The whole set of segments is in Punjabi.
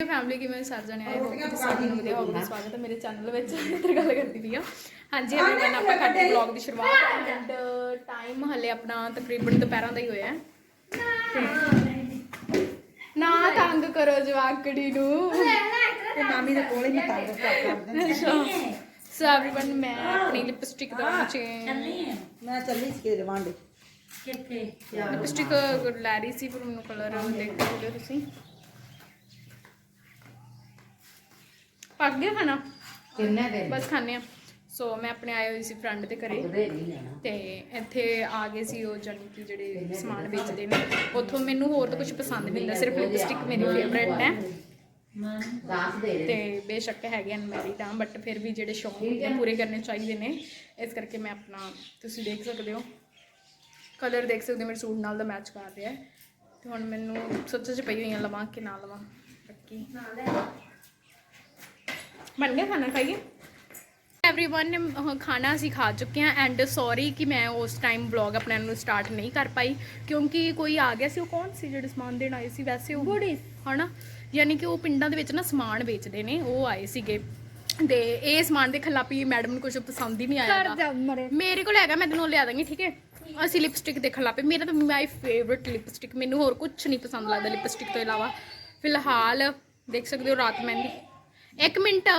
ਫੈਮਿਲੀ ਕਿਵੇਂ ਸਰ ਜਣੇ ਆਏ ਹੋ? ਤੁਸੀਂ ਸਭ ਨੂੰ ਵਧੀਆ ਹੋਵੇ ਸਵਾਗਤ ਹੈ ਮੇਰੇ ਚੈਨਲ ਵਿੱਚ ਇੱਧਰ ਗੱਲ ਕਰਦੀ ਪਈ ਆ ਹਾਂਜੀ everyone ਆਪਾਂ ਕਰਦੇ ਵਲੌਗ ਦੀ ਸ਼ੁਰੂਆਤ। ਐਂਡ ਟਾਈਮ ਹਲੇ ਆਪਣਾ ਤਕਰੀਬਨ ਦੁਪਹਿਰਾਂ ਦਾ ਹੀ ਹੋਇਆ ਹੈ। ਨਾ ਤੰਗ ਕਰੋ ਜਵਾਕੜੀ ਨੂੰ। ਤੇ ਮਾਮੀ ਦੇ ਕੋਲ ਹੀ ਮੈਂ ਤੰਗ ਕਰ ਕਰਦੇ ਸੋ everyone ਮੈਂ ਆਪਣੀ ਲਿਪਸਟਿਕ ਦਾ ਚੇਂਜ ਮੈਂ ਚੱਲੀ ਸੀ ਕਿਤੇ ਵਾਂਡੇ। ਲਿਪਸਟਿਕ ਲੈ ਰਹੀ ਸੀ ਪਰ ਮੈਨੂੰ ਕਲਰ ਦੇਖ ਸਕਦੇ ਹੋ ਤੁਸੀਂ। ਪੱਕ ਗਿਆ ਖਾਣਾ? ਕਿੰਨੇ ਦੇ ਬਸ ਖਾਣੇ ਆ ਸੋ ਮੈਂ ਆਪਣੇ ਆਏ ਹੋਈ ਸੀ ਫਰੈਂਡ ਦੇ ਘਰੇ। ਤੇ ਇੱਥੇ ਆ ਗਏ ਸੀ ਉਹ ਜਾਨੀ ਕਿ ਜਿਹੜੇ ਸਮਾਨ ਵੇਚਦੇ ਨੇ। ਉੱਥੋਂ ਮੈਨੂੰ ਹੋਰ ਤਾਂ ਕੁਝ ਪਸੰਦ ਨਹੀਂ ਹੁੰਦਾ। ਸਿਰਫ ਲਿਪਸਟਿਕ ਮੇਰੀ ਫੇਵਰੇਟ ਹੈ। ਦੱਸ ਦੇ ਤੇ ਬੇਸ਼ੱਕ ਹੈਗੇ ਅਨਮੈਰਿਡ ਆ ਬਟ ਫਿਰ ਵੀ ਜਿਹੜੇ ਸ਼ੌਂਕ ਨੇ ਪੂਰੇ ਕਰਨੇ ਚਾਹੀਦੇ ਨੇ। ਇਸ ਕਰਕੇ ਮੈਂ ਆਪਣਾ ਤੁਸੀਂ ਦੇਖ ਸਕਦੇ ਹੋ। ਕਲਰ ਦੇਖ ਸਕਦੇ ਹੋ ਮੇਰੇ ਸੂਟ ਨਾਲ ਦਾ ਮੈਚ ਕਰ ਰਿਹਾ ਹੈ। ਤੇ ਹੁਣ ਮੈਨੂੰ ਸੋਚਾਂ ਚ ਪਈ ਹੋਈਆਂ ਲਵਾਂ ਕਿ ਨਾ ਲਵਾਂ। ਬਾਕੀ ਬਣ ਗਿਆ ਖਾਣਾ ਖਾਈਏ एवरीवन ਖਾਣਾ ਅਸੀਂ ਖਾ ਚੁੱਕੇ ਹਾਂ ਐਂਡ ਸੌਰੀ ਕਿ ਮੈਂ ਉਸ ਟਾਈਮ ਵਲੌਗ ਆਪਣੇ ਨੂੰ ਸਟਾਰਟ ਨਹੀਂ ਕਰ ਪਾਈ ਕਿਉਂਕਿ ਕੋਈ ਆ ਗਿਆ ਸੀ ਉਹ ਕੌਣ ਸੀ ਜਿਹੜੇ ਸਮਾਨ ਦੇਣ ਆਏ ਸੀ ਵੈਸੇ ਉਹ ਬੁੜੀ ਹਨਾ ਯਾਨੀ ਕਿ ਉਹ ਪਿੰਡਾਂ ਦੇ ਵਿੱਚ ਨਾ ਸਮਾਨ ਵੇਚਦੇ ਨੇ ਉਹ ਆਏ ਸੀਗੇ ਤੇ ਇਹ ਸਮਾਨ ਦੇ ਖਿਲਾਪੀ ਮੈਡਮ ਨੂੰ ਕੁਝ ਪਸੰਦ ਹੀ ਨਹੀਂ ਆਇਆ ਮੇਰੇ ਕੋਲ ਹੈਗਾ ਮੈਂ ਤੈਨੂੰ ਲਿਆ ਦਾਂਗੀ ਠੀਕ ਹੈ ਅਸੀਂ ਲਿਪਸਟਿਕ ਦੇਖਣ ਲੱਪੇ ਮੇਰਾ ਤਾਂ ਮਾਈ ਫੇਵਰਿਟ ਲਿਪਸਟਿਕ ਮੈਨੂੰ ਹੋਰ ਕੁਝ ਨਹੀਂ ਪਸੰਦ ਲੱਗਦਾ ਲਿਪਸਟਿਕ ਤੋਂ ਇਲਾਵਾ ਫਿਲਹਾਲ ਦੇਖ ਸਕਦੇ ਹੋ ਰਾਤ ਮਹਿੰਦੀ ਇੱਕ ਮਿੰਟ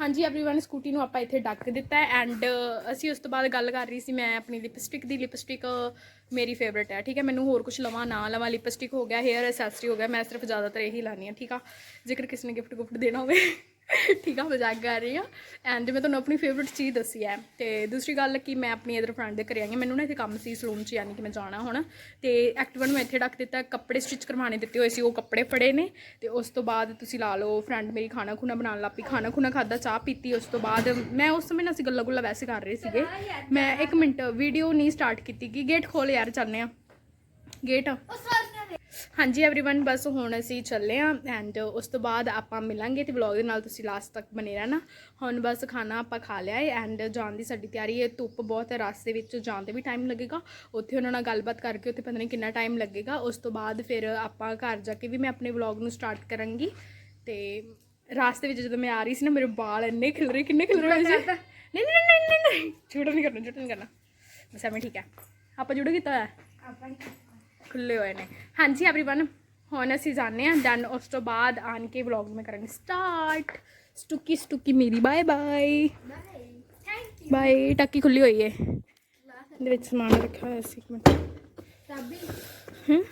ਹਾਂਜੀ एवरीवन ਸਕੂਟੀ ਨੂੰ ਆਪਾਂ ਇੱਥੇ ਡੱਕ ਦਿੱਤਾ ਹੈ ਐਂਡ ਅਸੀਂ ਉਸ ਤੋਂ ਬਾਅਦ ਗੱਲ ਕਰ ਰਹੀ ਸੀ ਮੈਂ ਆਪਣੀ ਲਿਪਸਟਿਕ ਦੀ ਲਿਪਸਟਿਕ ਮੇਰੀ ਫੇਵਰਿਟ ਹੈ ਠੀਕ ਹੈ ਮੈਨੂੰ ਹੋਰ ਕੁਝ ਲਵਾਂ ਨਾ ਲਵਾਂ ਲਿਪਸਟਿਕ ਹੋ ਗਿਆ ਹੇਅਰ ਐਸੈਸਰੀ ਹੋ ਗਿਆ ਮੈਂ ਸਿਰਫ ਜ਼ਿਆਦਾਤਰ ਇਹੀ ਲਾਣੀ ਆ ਠੀਕ ਆ ਜੇਕਰ ਕਿਸੇ ਨੇ ਗਿਫਟ ਗੁਫਟ ਦੇਣਾ ਹੋਵੇ ਠੀਕ ਆ ਮਜ਼ਾਕ ਕਰ ਰਹੀ ਆ ਐਂਡ ਮੈਂ ਤੁਹਾਨੂੰ ਆਪਣੀ ਫੇਵਰਿਟ ਚੀਜ਼ ਦੱਸੀ ਹੈ। ਤੇ ਦੂਸਰੀ ਗੱਲ ਕਿ ਮੈਂ ਆਪਣੀ ਇਧਰ ਫਰੈਂਡ ਦੇ ਘਰੇ ਆਈ ਹਾਂ। ਮੈਨੂੰ ਨਾ ਇੱਥੇ ਕੰਮ ਸੀ ਸਲੂਨ 'ਚ, ਯਾਨੀ ਕਿ ਮੈਂ ਜਾਣਾ ਹੁਣ। ਤੇ ਐਕਟਿਵਾ ਨੂੰ ਮੈਂ ਇੱਥੇ ਰੱਖ ਦਿੱਤਾ, ਕੱਪੜੇ ਸਟਿਚ ਕਰਵਾਉਣੇ ਦਿੱਤੇ ਹੋਏ ਸੀ, ਉਹ ਕੱਪੜੇ ਫੜੇ ਨੇ। ਤੇ ਉਸ ਤੋਂ ਬਾਅਦ ਤੁਸੀਂ ਲਾ ਲਓ ਫਰੈਂਡ ਮੇਰੀ ਖਾਣਾ ਖੁਣਾ ਬਣਾਉਣ ਲੱਗ ਪਈ। ਖਾਣਾ ਖੁਣਾ ਖਾਦਾ ਚਾਹ ਪੀਤੀ। ਉਸ ਤੋਂ ਬਾਅਦ ਮੈਂ ਉਸ ਸਮੇਂ ਨਾ ਅਸੀਂ ਗੱਲਾਂ ਗੁੱਲਾਂ ਵੈਸੇ ਕਰ ਰਹੇ ਸੀਗੇ। ਮੈਂ ਇੱਕ ਮਿੰਟ ਵੀਡੀਓ ਨਹੀਂ ਸਟਾਰਟ ਕੀਤੀ ਕਿ ਗੇਟ ਖੋਲ ਯਾਰ ਚੱਲਨੇ ਆ। ਗੇਟ ਹਾਂਜੀ एवरीवन ਬਸ ਹੁਣ ਅਸੀਂ ਚੱਲੇ ਆ ਐਂਡ ਉਸ ਤੋਂ ਬਾਅਦ ਆਪਾਂ ਮਿਲਾਂਗੇ ਤੇ ਵਲੌਗ ਦੇ ਨਾਲ ਤੁਸੀਂ ਲਾਸਟ ਤੱਕ ਬਨੇ ਰਹਿਣਾ ਹੁਣ ਬਸ ਖਾਣਾ ਆਪਾਂ ਖਾ ਲਿਆ ਹੈ ਐਂਡ ਜਾਣ ਦੀ ਸਾਡੀ ਤਿਆਰੀ ਹੈ ਧੁੱਪ ਬਹੁਤ ਹੈ ਰਸਤੇ ਵਿੱਚ ਜਾਣ ਤੇ ਵੀ ਟਾਈਮ ਲੱਗੇਗਾ ਉੱਥੇ ਉਹਨਾਂ ਨਾਲ ਗੱਲਬਾਤ ਕਰਕੇ ਉੱਥੇ ਪਤਾ ਨਹੀਂ ਕਿੰਨਾ ਟਾਈਮ ਲੱਗੇਗਾ ਉਸ ਤੋਂ ਬਾਅਦ ਫਿਰ ਆਪਾਂ ਘਰ ਜਾ ਕੇ ਵੀ ਮੈਂ ਆਪਣੇ ਵਲੌਗ ਨੂੰ ਸਟਾਰਟ ਕਰਾਂਗੀ ਤੇ ਰਾਸਤੇ ਵਿੱਚ ਜਦੋਂ ਮੈਂ ਆ ਰਹੀ ਸੀ ਨਾ ਮੇਰੇ ਵਾਲ ਇੰਨੇ ਖਿਲ ਰਹੇ ਕਿੰਨੇ ਖਿਲ ਰਹੇ ਸੀ ਨਹੀਂ ਨਹੀਂ ਨਹੀਂ ਨਹੀਂ ਨਹੀਂ ਛੋਟਾ ਨਹੀਂ ਕਰਨਾ ਛੋਟਾ ਨਹੀਂ ਕਰਨਾ ਬਸ ਐਵੇਂ ਠੀਕ ਹੈ ਆਪਾਂ ਜੁੜੋ ਕੀਤਾ ਹੋਇਆ ਖੁੱਲੇ ਹੋਏ ਨੇ ਹਾਂਜੀ एवरीवन ਹੁਣ ਅਸੀਂ ਜਾਣੇ ਹਾਂ ਦੈਨ ਉਸ ਤੋਂ ਬਾਅਦ ਆਣ ਕੇ ਵਲੌਗ ਮੈਂ ਕਰਾਂਗੀ ਸਟਾਰਟ ਸਟੁਕੀ ਸਟੁਕੀ ਮੇਰੀ ਬਾਏ ਬਾਏ ਬਾਏ ਟੱਕੀ ਖੁੱਲੀ ਹੋਈ ਹੈ ਇਹਦੇ ਵਿੱਚ ਸਮਾਨ ਰੱਖਿਆ ਹੋਇਆ ਸੀ ਇੱਕ ਮਿੰਟ ਹੂੰ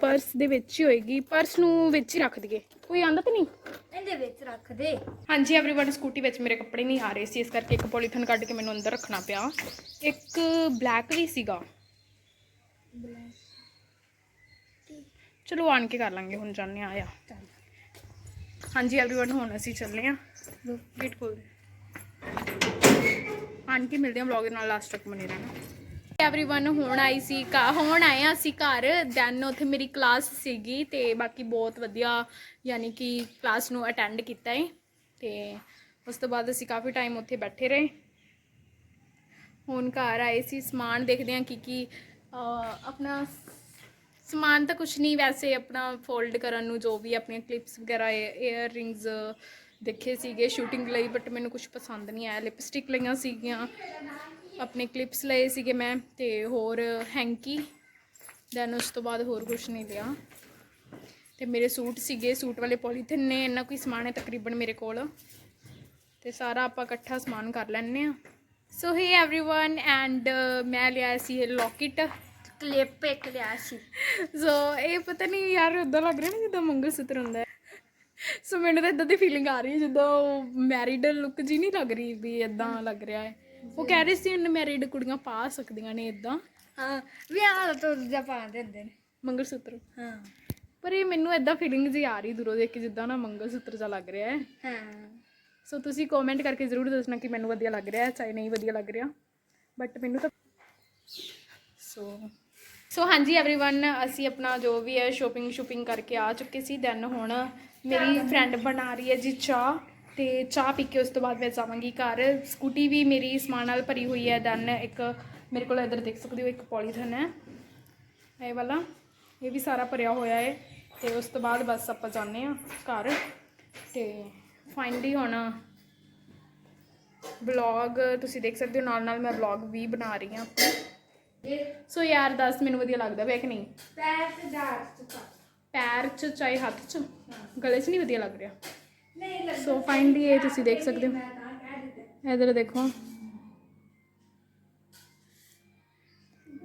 ਪਰਸ ਦੇ ਵਿੱਚ ਹੀ ਹੋਏਗੀ ਪਰਸ ਨੂੰ ਵਿੱਚ ਹੀ ਰੱਖ ਦਈਏ ਕੋਈ ਆਂਦਾ ਤਾਂ ਨਹੀਂ ਇਹਦੇ ਵਿੱਚ ਰੱਖ ਦੇ ਹਾਂਜੀ एवरीवन ਸਕੂਟੀ ਵਿੱਚ ਮੇਰੇ ਕੱਪੜੇ ਨਹੀਂ ਆ ਰਹੇ ਸੀ ਇਸ ਕਰਕੇ ਇੱਕ ਪੋਲੀਥਨ ਕੱਢ ਕੇ ਮੈਨੂੰ ਅੰਦਰ ਰੱਖਣਾ ਪਿਆ ਇੱਕ ਬਲੈਕ ਵੀ ਸੀਗਾ ਚਲੋ ਆਣ ਕੇ ਕਰ ਲਾਂਗੇ ਹੁਣ ਜਾਣੇ ਆ ਆ ਹਾਂਜੀ एवरीवन ਹੁਣ ਅਸੀਂ ਚੱਲੇ ਆ ਗੇਟ ਖੋਲ ਦੇ ਆਣ ਕੇ ਮਿਲਦੇ ਆ ਵਲੌਗ ਦੇ ਨਾਲ ਲਾਸਟ ਤੱਕ ਬਨੇ ਰਹਿਣਾ एवरीवन ਹੁਣ ਆਈ ਸੀ ਘਰ ਹੁਣ ਆਏ ਆ ਅਸੀਂ ਘਰ ਦੈਨ ਉੱਥੇ ਮੇਰੀ ਕਲਾਸ ਸੀਗੀ ਤੇ ਬਾਕੀ ਬਹੁਤ ਵਧੀਆ ਯਾਨੀ ਕਿ ਕਲਾਸ ਨੂੰ ਅਟੈਂਡ ਕੀਤਾ ਹੈ ਤੇ ਉਸ ਤੋਂ ਬਾਅਦ ਅਸੀਂ ਕਾਫੀ ਟਾਈਮ ਉੱਥੇ ਬੈਠੇ ਰਹੇ ਹੁਣ ਘਰ ਆਏ ਸੀ ਸਮਾਨ ਦੇਖਦੇ ਹਾਂ ਕੀ ਕੀ ਅਹ, ਆਪਣਾ ਸਮਾਨ ਤਾਂ ਕੁਛ ਨਹੀਂ ਵੈਸੇ ਆਪਣਾ ਫੋਲਡ ਕਰਨ ਨੂੰ ਜੋ ਵੀ ਆਪਣੇ ਕਲਿੱਪਸ ਵਗੈਰਾ ਏਅਰ ਰਿੰਗਸ ਦੇਖੇ ਸੀਗੇ ਸ਼ੂਟਿੰਗ ਲਈ ਬਟ ਮੈਨੂੰ ਕੁਝ ਪਸੰਦ ਨਹੀਂ ਆਇਆ। ਲਿਪਸਟਿਕ ਲਈਆਂ ਸੀਗੀਆਂ, ਆਪਣੇ ਕਲਿੱਪਸ ਲਏ ਸੀਗੇ ਮੈਂ ਤੇ ਹੋਰ ਹੈਂਕੀ ਦੈਨ ਉਸ ਤੋਂ ਬਾਅਦ ਹੋਰ ਕੁਝ ਨਹੀਂ ਲਿਆ। ਤੇ ਮੇਰੇ ਸੂਟ ਸੀਗੇ, ਸੂਟ ਵਾਲੇ ਪੋਲੀਥਿਨ ਨੇ ਇੰਨਾ ਕੋਈ ਸਮਾਨ ਹੈ ਤਕਰੀਬਨ ਮੇਰੇ ਕੋਲ। ਤੇ ਸਾਰਾ ਆਪਾਂ ਇਕੱਠਾ ਸਮਾਨ ਕਰ ਲੈਣੇ ਆ ਸੋ ਹੇ एवरीवन ਐਂਡ ਮੈਂ ਲਿਆ ਸੀ ਇਹ ਲੋਕਟ ਕਲਿੱਪ ਇੱਕ ਲਿਆ ਸੀ ਸੋ ਇਹ ਪਤਾ ਨਹੀਂ ਯਾਰ ਉਦਾਂ ਲੱਗ ਰਿਹਾ ਨਾ ਜਿੱਦਾਂ ਮੰਗਲ ਸੂਤਰ ਹੁੰਦਾ ਹੈ ਸੋ ਮੈਨੂੰ ਤਾਂ ਇਦਾਂ ਦੀ ਫੀਲਿੰਗ ਆ ਰਹੀ ਹੈ ਜਿੱਦਾਂ ਮੈਰਿਡ ਲੁੱਕ ਜੀ ਨਹੀਂ ਲੱਗ ਰਹੀ ਵੀ ਇਦਾਂ ਲੱਗ ਰਿਹਾ ਹੈ ਉਹ ਕਹਿ ਰਹੇ ਸੀ ਅਨਮੈਰਿਡ ਕੁੜੀਆਂ ਪਾ ਸਕਦੀਆਂ ਨੇ ਇਦਾਂ ਹਾਂ ਵਿਆਹ ਦਾ ਤਾਂ ਦੂਜਾ ਪਾ ਦਿੰਦੇ ਨੇ ਮੰਗਲ ਸੂਤਰ ਹਾਂ ਪਰ ਇਹ ਮੈਨੂੰ ਇਦਾਂ ਫੀਲਿੰਗ ਜੀ ਆ ਰਹੀ ਦੂਰੋਂ ਦੇਖ ਕੇ ਜਿੱਦਾਂ ਨਾ ਮੰਗਲ ਸੂਤਰ ਜਿਹਾ ਲੱਗ ਰਿਹਾ ਹੈ ਹਾਂ ਸੋ ਤੁਸੀਂ ਕਮੈਂਟ ਕਰਕੇ ਜ਼ਰੂਰ ਦੱਸਣਾ ਕਿ ਮੈਨੂੰ ਵਧੀਆ ਲੱਗ ਰਿਹਾ ਹੈ ਚਾਹੇ ਨਹੀਂ ਵਧੀਆ ਲੱਗ ਰਿਹਾ ਬਟ ਮੈਨੂੰ ਤਾਂ ਸੋ ਸੋ ਹਾਂਜੀ एवरीवन ਅਸੀਂ ਆਪਣਾ ਜੋ ਵੀ ਹੈ ਸ਼ੋਪਿੰਗ ਸ਼ੂਪਿੰਗ ਕਰਕੇ ਆ ਚੁੱਕੇ ਸੀ ਦੈਨ ਹੁਣ ਮੇਰੀ ਫਰੈਂਡ ਬਣਾ ਰਹੀ ਹੈ ਜੀ ਚਾਹ ਤੇ ਚਾਹ ਪੀ ਕੇ ਉਸ ਤੋਂ ਬਾਅਦ ਮੈਂ ਜਾਵਾਂਗੀ ਘਰ ਸਕੂਟੀ ਵੀ ਮੇਰੀ ਸਮਾਨ ਨਾਲ ਭਰੀ ਹੋਈ ਹੈ ਦੈਨ ਇੱਕ ਮੇਰੇ ਕੋਲ ਇੱਧਰ ਦੇਖ ਸਕਦੇ ਹੋ ਇੱਕ ਪੋਲੀਥਨ ਹੈ ਇਹ ਵਾਲਾ ਇਹ ਵੀ ਸਾਰਾ ਭਰਿਆ ਹੋਇਆ ਹੈ ਤੇ ਉਸ ਤੋਂ ਬਾਅਦ ਬਸ ਆਪਾਂ ਜਾਂਦੇ ਆ ਘਰ ਤੇ ਫਾਈਨਲੀ ਹੁਣ। ਵਲੌਗ ਤੁਸੀਂ ਦੇਖ ਸਕਦੇ ਹੋ ਨਾਲ ਨਾਲ ਮੈਂ ਵਲੌਗ ਵੀ ਬਣਾ ਰਹੀ ਹਾਂ ਸੋ ਯਾਰ ਦੱਸ ਮੈਨੂੰ ਵਧੀਆ ਲੱਗਦਾ ਪਿਆ ਕਿ ਨਹੀਂ? ਪੈਰ ਤੇ ਦਾੜ ਚੁਕਾ ਪੈਰ 'ਚ ਚਾਹੇ ਹੱਥ 'ਚ? ਗਲੇ 'ਚ ਨਹੀਂ ਵਧੀਆ ਲੱਗ ਰਿਹਾ? ਨਹੀਂ ਸੋ ਫਾਈਨਲੀ ਇਹ ਤੁਸੀਂ ਦੇਖ ਸਕਦੇ ਹੋ। ਇਧਰ ਦੇਖੋ।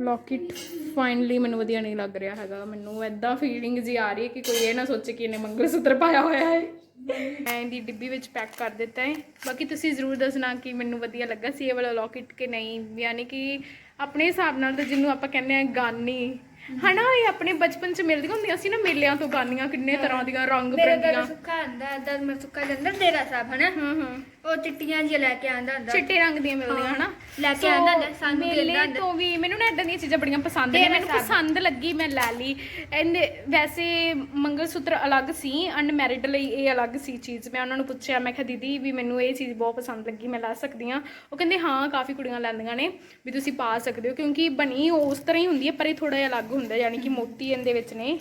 ਲੌਕਿਟ ਫਾਈਨਲੀ ਮੈਨੂੰ ਵਧੀਆ ਨਹੀਂ ਲੱਗ ਰਿਹਾ ਹੈਗਾ। ਮੈਨੂੰ ਐਦਾਂ ਫੀਲਿੰਗ ਜੀ ਆ ਰਹੀ ਹੈ ਕਿ ਕੋਈ ਇਹ ਨਾ ਸੋਚੇ ਕਿ ਇਹਨੇ ਮੰਗਲ ਸੂਤਰ ਪਾਇਆ ਹੋਇਆ ਹੈ। ਮੈਂ ਇਹਦੀ ਡਿੱਬੀ ਵਿੱਚ ਪੈਕ ਕਰ ਦਿੱਤਾ ਹੈ। ਬਾਕੀ ਤੁਸੀਂ ਜ਼ਰੂਰ ਦੱਸਣਾ ਕਿ ਮੈਨੂੰ ਵਧੀਆ ਲੱਗਾ ਸੀ ਇਹ ਵਾਲਾ ਲੌਕਿਟ ਕਿ ਨਹੀਂ। ਯਾਨੀ ਕਿ ਆਪਣੇ ਹਿਸਾਬ ਨਾਲ ਤਾਂ ਜਿਹਨੂੰ ਆਪਾਂ ਕਹਿੰਦੇ ਆ ਗਾਨੀ। ਹਨਾ ਇਹ ਆਪਣੇ ਬਚਪਨ ਚ ਮਿਲਦੀਆਂ ਹੁੰਦੀਆਂ ਸੀ ਨਾ ਮੇਲਿਆਂ ਤੋਂ ਗਾਨੀਆਂ ਕਿੰਨੇ ਤਰ੍ਹਾਂ ਦੀਆਂ ਰੰਗ ਮੇਰਾ ਬਰੰਗੀਆਂ। ਦਰ ਸੁੱਕਾ ਆਂਦਾ ਦਰ ਮੈਂ ਸੁੱਕਾ ਜਾਂਦਾ ਡੇਰਾ ਸਾਹਿਬ ਹਨਾ? ਹੂੰ ਹੂੰ। ਉਹ ਚਿੱਟੀਆਂ ਜਿਹੀਆਂ ਲੈ ਕੇ ਆਂਦਾ ਹੁੰਦਾ। ਚਿੱਟੇ ਰੰਗ ਦੀਆਂ ਮਿਲਦੀਆਂ ਹਨਾ? ਲੈ ਕੇ ਆਂਦਾ ਹੁੰਦਾ, ਸਾਨੂੰ ਮੇਲੇ ਦਿੰਦਾ ਹੁੰਦਾ। ਤੋਂ ਵੀ ਮੈਨੂੰ ਨਾ ਇਦਾਂ ਦੀਆਂ ਚੀਜ਼ਾਂ ਬੜੀਆਂ ਪਸੰਦ ਨੇ ਮੈਨੂੰ। ਪਸੰਦ ਲੱਗੀ ਮੈਂ ਲੈ ਲਈ। ਇਹਨੇ ਵੈਸੇ ਮੰਗਲ ਸੂਤਰ ਅਲੱਗ ਸੀ ਅਨਮੈਰਿਡ ਲਈ ਇਹ ਅਲੱਗ ਸੀ ਚੀਜ਼। ਮੈਂ ਉਹਨਾਂ ਨੂੰ ਪੁੱਛਿਆ ਮੈਂ ਕਿਹਾ ਦੀਦੀ ਵੀ ਮੈਨੂੰ ਇਹ ਚੀਜ਼ ਬਹੁਤ ਪਸੰਦ ਲੱਗੀ ਮੈਂ ਲੈ ਸਕਦੀ ਹਾਂ। ਉਹ ਕਹਿੰਦੇ ਹਾਂ ਕਾਫੀ ਕੁੜੀਆਂ ਲੈਂਦੀਆਂ ਨੇ ਵੀ ਤੁਸੀਂ ਪਾ ਸਕਦੇ ਹੋ ਕਿਉਂਕਿ ਬਣੀ ਉਸ ਤਰ੍ਹਾਂ ਹੀ ਹੁੰਦੀ ਹੈ ਪਰ ਇਹ ਥੋੜਾ ਜਿਹਾ ਅਲੱਗ ਹੁੰਦਾ ਯਾਨੀ ਕਿ ਮੋਤੀ ਇਹਦੇ ਵਿੱਚ ਨੇ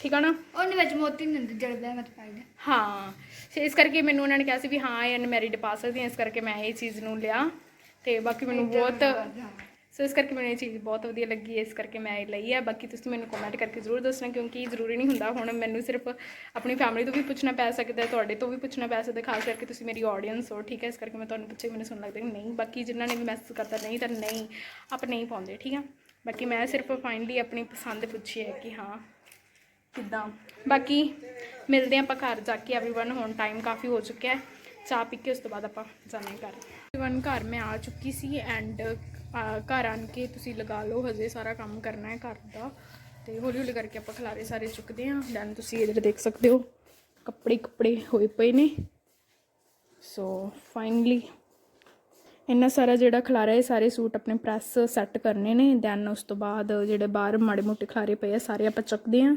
ਠੀਕ ਆ ਨਾ? ਉਹਦੇ ਵਿੱਚ ਮੋਤੀ ਨਹੀਂ ਹੁੰਦੇ ਜੜਦਾ ਮਤ ਪਾਈਦਾ ਹਾਂ। ਇਸ ਕਰਕੇ ਮੈਨੂੰ ਉਹਨਾਂ ਨੇ ਕਿਹਾ ਸੀ ਵੀ ਹਾਂ ਇਹ ਅਨਮੈਰਿਡ ਪਾ ਸਕਦੀ ਹਾਂ ਇਸ ਕਰਕੇ ਮੈਂ ਇਹ ਚੀਜ਼ ਨੂੰ ਲਿਆ ਤੇ ਬਾਕੀ ਮੈਨੂੰ ਬਹੁਤ ਸੋ ਇਸ ਕਰਕੇ ਮੈਨੂੰ ਇਹ ਚੀਜ਼ ਬਹੁਤ ਵਧੀਆ ਲੱਗੀ ਇਸ ਕਰਕੇ ਮੈਂ ਇਹ ਲਈ ਹੈ। ਬਾਕੀ ਤੁਸੀਂ ਮੈਨੂੰ ਕਮੈਂਟ ਕਰਕੇ ਜ਼ਰੂਰ ਦੱਸਣਾ ਕਿਉਂਕਿ ਜ਼ਰੂਰੀ ਨਹੀਂ ਹੁੰਦਾ। ਹੁਣ ਮੈਨੂੰ ਸਿਰਫ ਆਪਣੀ ਫੈਮਿਲੀ ਤੋਂ ਵੀ ਪੁੱਛਣਾ ਪੈ ਸਕਦਾ ਹੈ ਤੁਹਾਡੇ ਤੋਂ ਵੀ ਪੁੱਛਣਾ ਪੈ ਸਕਦਾ ਖਾਸ ਕਰਕੇ ਤੁਸੀਂ ਮੇਰੀ ਆਡੀਅנס ਹੋ ਠੀਕ ਹੈ? ਇਸ ਕਰਕੇ ਮੈਂ ਤੁਹਾਨੂੰ ਪੁੱਛੇ ਮੈਨੂੰ ਸੁਣ ਲੱਗਦਾ ਨਹੀਂ। ਬਾਕੀ ਜਿਨ੍ਹਾਂ ਨੇ ਵੀ ਮੈਸੇਜ ਕਰਤਾ ਨਹੀਂ ਤਾਂ ਨਹੀਂ ਆਪ ਨਹੀਂ ਪਾਉਂਦੇ ਠੀਕ ਆ ਬਾਕੀ ਮੈਂ ਸਿਰਫ ਫਾਈਨਲੀ ਆਪਣੀ ਪਸੰਦ ਪੁੱਛੀ ਹੈ ਕਿ ਹਾਂ। ਕਿੱਦਾਂ ਬਾਕੀ ਮਿਲਦੇ ਹਾਂ ਆਪਾਂ ਘਰ ਜਾ ਕੇ एवरीवन ਹੁਣ ਟਾਈਮ ਕਾਫੀ ਹੋ ਚੁੱਕਿਆ ਹੈ ਚਾਹ ਪੀ ਕੇ ਉਸ ਤੋਂ ਬਾਅਦ ਆਪਾਂ ਜਾਣਾ ਹੈ ਘਰ एवरीवन ਘਰ ਮੈਂ ਆ ਚੁੱਕੀ ਸੀ ਐਂਡ ਘਰ ਆਣ ਕੇ ਤੁਸੀਂ ਲਗਾ ਲਓ ਹਜੇ ਸਾਰਾ ਕੰਮ ਕਰਨਾ ਹੈ ਘਰ ਦਾ ਤੇ ਹੌਲੀ ਹੌਲੀ ਕਰਕੇ ਆਪਾਂ ਖਲਾਰੇ ਸਾਰੇ ਚੁੱਕਦੇ ਹਾਂ ਦੈਨ ਤੁਸੀਂ ਇਧਰ ਦੇਖ ਸਕਦੇ ਹੋ ਕੱਪੜੇ ਕੱਪੜੇ ਹੋਏ ਪਏ ਨੇ ਸੋ ਫਾਈਨਲੀ ਇੰਨਾ ਸਾਰਾ ਜਿਹੜਾ ਖਲਾਰਾ ਹੈ ਸਾਰੇ ਸੂਟ ਆਪਣੇ ਪ੍ਰੈਸ ਸੈੱਟ ਕਰਨੇ ਨੇ ਦੈਨ ਉਸ ਤੋਂ ਬਾਅਦ ਜਿਹੜੇ ਬਾਹਰ ਮਾੜੇ ਮੋਟੇ ਖਲਾਰੇ ਪਏ ਆ ਸਾਰੇ ਆਪਾਂ ਚੱਕਦੇ ਹਾਂ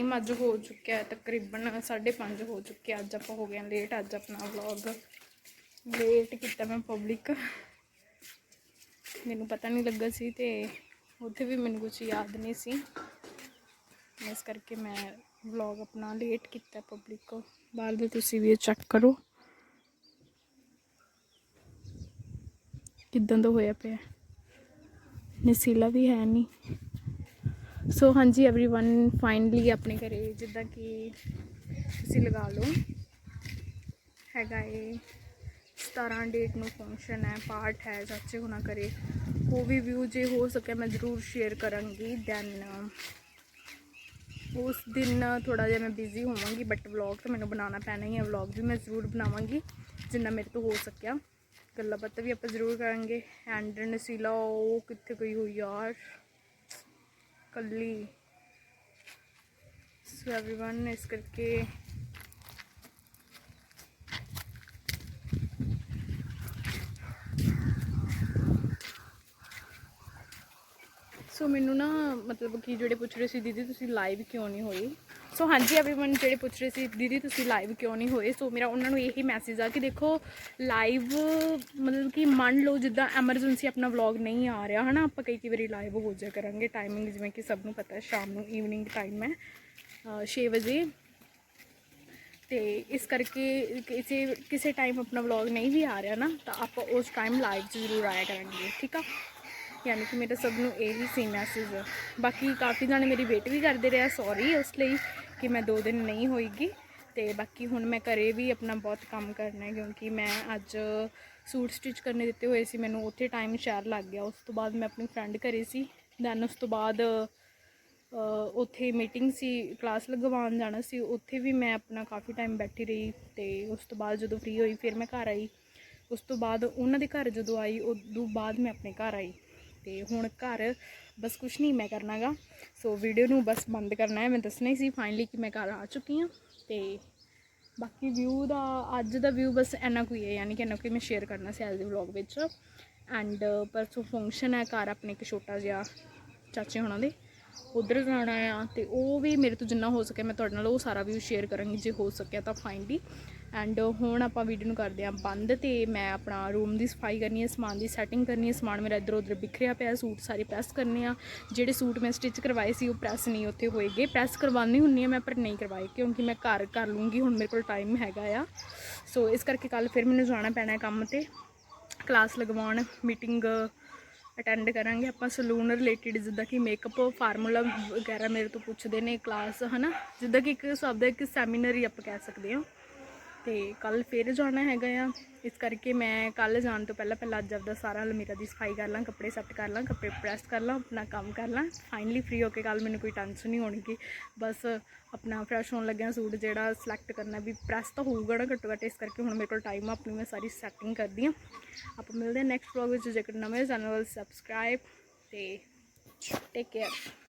ਟਾਈਮ ਅੱਜ ਹੋ ਚੁੱਕਿਆ ਹੈ, ਤਕਰੀਬਨ 5:30 ਹੋ ਚੁੱਕਿਆ ਅੱਜ ਆਪਾਂ ਹੋ ਗਏ ਲੇਟ ਅੱਜ ਆਪਣਾ ਵਲੌਗ ਲੇਟ ਕੀਤਾ ਮੈਂ ਪਬਲਿਕ ਮੈਨੂੰ ਪਤਾ ਨਹੀਂ ਲੱਗਾ ਸੀ ਤੇ ਉੱਥੇ ਵੀ ਮੈਨੂੰ ਕੁਝ ਯਾਦ ਨਹੀਂ ਸੀ। ਇਸ ਕਰਕੇ ਮੈਂ ਵਲੌਗ ਆਪਣਾ ਲੇਟ ਕੀਤਾ ਪਬਲਿਕ ਕੋ। ਬਾਹਰ ਦੇ ਤੁਸੀਂ ਵੀ ਚੈੱਕ ਕਰੋ। ਕਿਦਾਂ ਦਾ ਹੋਇਆ ਪਿਆ? ਨਸੀਲਾ ਵੀ ਹੈ ਨਹੀਂ। ਸੋ ਹਾਂਜੀ एवरीवन ਫਾਈਨਲੀ ਆਪਣੇ ਘਰੇ ਜਿੱਦਾਂ ਕਿ ਤੁਸੀਂ ਲਗਾ ਲਓ ਹੈਗਾ ਇਹ 17 ਡੇਟ ਨੂੰ ਫੰਕਸ਼ਨ ਹੈ ਪਾਰਟ ਹੈ ਚਾਚੇ ਹੁਣਾ ਕਰੇ ਉਹ ਵੀ ਵਿਊ ਜੇ ਹੋ ਸਕੇ ਮੈਂ ਜ਼ਰੂਰ ਸ਼ੇਅਰ ਕਰਾਂਗੀ ਦੈਨ ਉਸ ਦਿਨ ਥੋੜਾ ਜਿਹਾ ਮੈਂ ਬਿਜ਼ੀ ਹੋਵਾਂਗੀ ਬਟ ਵਲੌਗ ਤਾਂ ਮੈਨੂੰ ਬਣਾਉਣਾ ਪੈਣਾ ਹੀ ਹੈ ਵਲੌਗ ਵੀ ਮੈਂ ਜ਼ਰੂਰ ਬਣਾਵਾਂਗੀ ਜਿੰਨਾ ਮੇਰੇ ਤੋਂ ਹੋ ਸਕਿਆ ਗੱਲਾਂ ਬਾਤਾਂ ਵੀ ਆਪਾਂ ਜ਼ਰੂਰ ਕਰਾਂਗੇ ਐਂਡ ਨਸੀਲਾ ਉਹ ਕਿੱਥੇ ਗਈ ਹੋਈ ਯਾਰ ਕੱਲੀ ਸੋ एवरीवन ਇਸ ਕਰਕੇ ਸੋ ਮੈਨੂੰ ਨਾ ਮਤਲਬ ਕਿ ਜਿਹੜੇ ਪੁੱਛ ਰਹੇ ਸੀ ਦੀਦੀ ਤੁਸੀਂ ਲਾਈਵ ਕਿਉਂ ਨਹੀਂ ਹੋਏ ਸੋ ਹਾਂਜੀ एवरीवन ਜਿਹੜੇ ਪੁੱਛ ਰਹੇ ਸੀ ਦੀਦੀ ਤੁਸੀਂ ਲਾਈਵ ਕਿਉਂ ਨਹੀਂ ਹੋਏ ਸੋ ਮੇਰਾ ਉਹਨਾਂ ਨੂੰ ਇਹੀ ਮੈਸੇਜ ਆ ਕਿ ਦੇਖੋ ਲਾਈਵ ਮਤਲਬ ਕਿ ਮੰਨ ਲਓ ਜਿੱਦਾਂ ਐਮਰਜੈਂਸੀ ਆਪਣਾ ਵਲੌਗ ਨਹੀਂ ਆ ਰਿਹਾ ਹਨਾ ਆਪਾਂ ਕਈ ਕਈ ਵਾਰੀ ਲਾਈਵ ਹੋ ਜਾ ਕਰਾਂਗੇ ਟਾਈਮਿੰਗ ਜਿਵੇਂ ਕਿ ਸਭ ਨੂੰ ਪਤਾ ਹੈ ਸ਼ਾਮ ਨੂੰ ਈਵਨਿੰਗ ਟਾਈਮ ਹੈ 6 ਵਜੇ ਤੇ ਇਸ ਕਰਕੇ ਕਿਸੇ ਕਿਸੇ ਟਾਈਮ ਆਪਣਾ ਵਲੌਗ ਨਹੀਂ ਵੀ ਆ ਰਿਹਾ ਨਾ ਤਾਂ ਆਪਾਂ ਉਸ ਟਾਈਮ ਲਾਈਵ 'ਚ ਜ਼ਰੂਰ ਆਇਆ ਕਰਾਂਗੇ ਠੀਕ ਆ ਯਾਨੀ ਕਿ ਮੇਰਾ ਸਭ ਨੂੰ ਇਹ ਹੀ ਸੀ ਮੈਸੇਜ ਬਾਕੀ ਕਾਫੀ ਜਾਣੇ ਮੇਰੀ ਵੇਟ ਵੀ ਕਰਦੇ ਰਿਹਾ ਸੌਰੀ ਉਸ ਲਈ ਕਿ ਮੈਂ ਦੋ ਦਿਨ ਨਹੀਂ ਹੋਈਗੀ। ਤੇ ਬਾਕੀ ਹੁਣ ਮੈਂ ਘਰੇ ਵੀ ਆਪਣਾ ਬਹੁਤ ਕੰਮ ਕਰਨਾ ਹੈ, ਕਿਉਂਕਿ ਮੈਂ ਅੱਜ ਸੂਟ ਸਟਿਚ ਕਰਨੇ ਦਿੱਤੇ ਹੋਏ ਸੀ, ਮੈਨੂੰ ਉੱਥੇ ਟਾਈਮ ਸ਼ਾਰ ਲੱਗ ਗਿਆ। ਉਸ ਤੋਂ ਬਾਅਦ ਮੈਂ ਆਪਣੀ ਫਰੈਂਡ ਘਰੇ ਸੀ। ਦੈਨ ਉਸ ਤੋਂ ਬਾਅਦ ਉੱਥੇ ਮੀਟਿੰਗ ਸੀ ਕਲਾਸ ਲਗਵਾਉਣ ਜਾਣਾ ਸੀ। ਉੱਥੇ ਵੀ ਮੈਂ ਆਪਣਾ ਕਾਫੀ ਟਾਈਮ ਬੈਠੀ ਰਹੀ ਤੇ ਉਸ ਤੋਂ ਬਾਅਦ ਜਦੋਂ ਫ੍ਰੀ ਹੋਈ, ਫਿਰ ਮੈਂ ਘਰ ਆਈ। ਉਸ ਤੋਂ ਬਾਅਦ ਉਹਨਾਂ ਦੇ ਘਰ ਜਦੋਂ ਆਈ, ਉਦੋਂ ਬਾਅਦ ਮੈਂ ਆਪਣੇ ਘਰ ਆਈ। ਤੇ ਹੁਣ ਘਰ ਬਸ ਕੁਝ ਨਹੀਂ ਮੈਂ ਕਰਨਾਗਾ। ਸੋ ਵੀਡੀਓ ਨੂੰ ਬਸ ਬੰਦ ਕਰਨਾ ਹੈ। ਮੈਂ ਦੱਸਣਾ ਹੀ ਸੀ ਫਾਈਨਲੀ ਕਿ ਮੈਂ ਘਰ ਆ ਚੁੱਕੀ ਹਾਂ। ਤੇ ਬਾਕੀ ਵਿਊ ਦਾ, ਅੱਜ ਦਾ ਵਿਊ ਬਸ ਇੰਨਾ ਕੁ ਹੀ ਹੈ। ਯਾਨੀ ਕਿ ਇੰਨਾ ਕੁ ਮੈਂ ਸ਼ੇਅਰ ਕਰਨਾ ਸੀ ਅੱਜ ਦੇ ਵਲੌਗ ਵਿੱਚ। ਐਂਡ ਪਰਸੋਂ ਫੰਕਸ਼ਨ ਹੈ ਘਰ ਆਪਣੇ ਇੱਕ ਛੋਟਾ ਜਿਹਾ ਚਾਚੇ ਹੋਣਾ ਦੇ। ਉਧਰ ਜਾਣਾ ਆ ਤੇ ਉਹ ਵੀ ਮੇਰੇ ਤੋਂ ਜਿੰਨਾ ਹੋ ਸਕੇ ਮੈਂ ਤੁਹਾਡੇ ਨਾਲ ਉਹ ਸਾਰਾ ਵਿਊ ਸ਼ੇਅਰ ਕਰਾਂਗੀ। ਜੇ ਹੋ ਸਕਿਆ ਤਾਂ ਫਾਈਨਲੀ ਐਂਡ ਹੁਣ ਆਪਾਂ ਵੀਡੀਓ ਨੂੰ ਕਰਦੇ ਹਾਂ ਬੰਦ ਤੇ ਮੈਂ ਆਪਣਾ ਰੂਮ ਦੀ ਸਫ਼ਾਈ ਕਰਨੀ ਹੈ, ਸਮਾਨ ਦੀ ਸੈਟਿੰਗ ਕਰਨੀ ਹੈ, ਸਮਾਨ ਮੇਰਾ ਇੱਧਰ ਉੱਧਰ ਬਿਖਰਿਆ ਪਿਆ, ਸੂਟ ਸਾਰੇ ਪ੍ਰੈਸ ਕਰਨੇ ਆ। ਜਿਹੜੇ ਸੂਟ ਮੈਂ ਸਟਿਚ ਕਰਵਾਏ ਸੀ ਉਹ ਪ੍ਰੈਸ ਨਹੀਂ ਉੱਥੇ ਹੋਏਗੇ। ਪ੍ਰੈਸ ਕਰਵਾਉਣੀ ਹੁੰਨੀ ਆ ਮੈਂ, ਪਰ ਨਹੀਂ ਕਰਵਾਏ, ਕਿਉਂਕਿ ਮੈਂ ਘਰ ਕਰ ਲੂੰਗੀ, ਹੁਣ ਮੇਰੇ ਕੋਲ ਟਾਈਮ ਹੈਗਾ ਆ। ਸੋ ਇਸ ਕਰਕੇ ਕੱਲ ਫਿਰ ਮੈਨੂੰ ਜਾਣਾ ਪੈਣਾ ਕੰਮ ਤੇ। ਕਲਾਸ ਲਗਵਾਉਣ ਮੀਟਿੰਗ ਅਟੈਂਡ ਕਰਾਂਗੇ ਆਪਾਂ ਸਲੂਨ ਰਿਲੇਟਡ ਜਿੱਦਾਂ ਕਿ ਮੇਕਅਪ ਫਾਰਮੂਲਾ ਵਗੈਰਾ ਮੇਰੇ ਤੋਂ ਪੁੱਛਦੇ ਨੇ ਕਲਾਸ ਹਨਾ? ਜਿੱਦਾਂ ਕਿ ਇੱਕ ਸਭ ਦਾ ਇੱਕ ਸੈਮੀਨਾਰ ਹੀ ਆਪਾਂ ਕਹਿ ਸਕਦੇ ਹਾਂ। ਤੇ ਕੱਲ ਫਿਰ ਜਾਣਾ ਹੈਗਾ ਆ। ਇਸ ਕਰਕੇ ਮੈਂ ਕੱਲ ਜਾਣ ਤੋਂ ਪਹਿਲਾਂ ਪਹਿਲਾਂ ਅੱਜ ਆਪਦਾ ਸਾਰਾ ਅਲਮੀਰਾ ਦੀ ਸਫ਼ਾਈ ਕਰ ਲਾਂ, ਕੱਪੜੇ ਸੈੱਟ ਕਰ ਲਾਂ, ਕੱਪੜੇ ਪ੍ਰੈਸ ਕਰ ਲਾਂ, ਆਪਣਾ ਕੰਮ ਕਰ ਲਾਂ। ਫਾਈਨਲੀ ਫ੍ਰੀ ਹੋ ਕੇ ਕੱਲ ਮੈਨੂੰ ਕੋਈ ਟੈਨਸ਼ਨ ਨਹੀਂ ਹੋਣਗੀ। ਬਸ ਆਪਣਾ ਫਰੈਸ਼ ਹੋਣ ਲੱਗਿਆ ਸੂਟ ਜਿਹੜਾ ਸਿਲੈਕਟ ਕਰਨਾ ਵੀ ਪ੍ਰੈਸ ਤਾਂ ਹੋਊਗਾ ਨਾ ਘੱਟੋ ਘੱਟ, ਇਸ ਕਰਕੇ ਹੁਣ ਮੇਰੇ ਕੋਲ ਟਾਈਮ ਆ, ਆਪਣੀ ਮੈਂ ਸਾਰੀ ਸੈਟਿੰਗ ਕਰਦੀ ਹਾਂ ਆਪਾਂ ਮਿਲਦੇ ਹਾਂ ਨੈਕਸਟ ਵਲੌਗ ਵਿੱਚ, ਜੇਕਰ ਨਵੇਂ ਚੈਨਲ ਸਬਸਕ੍ਰਾਈਬ ਤੇ ਟੇਕ ਕੇਅਰ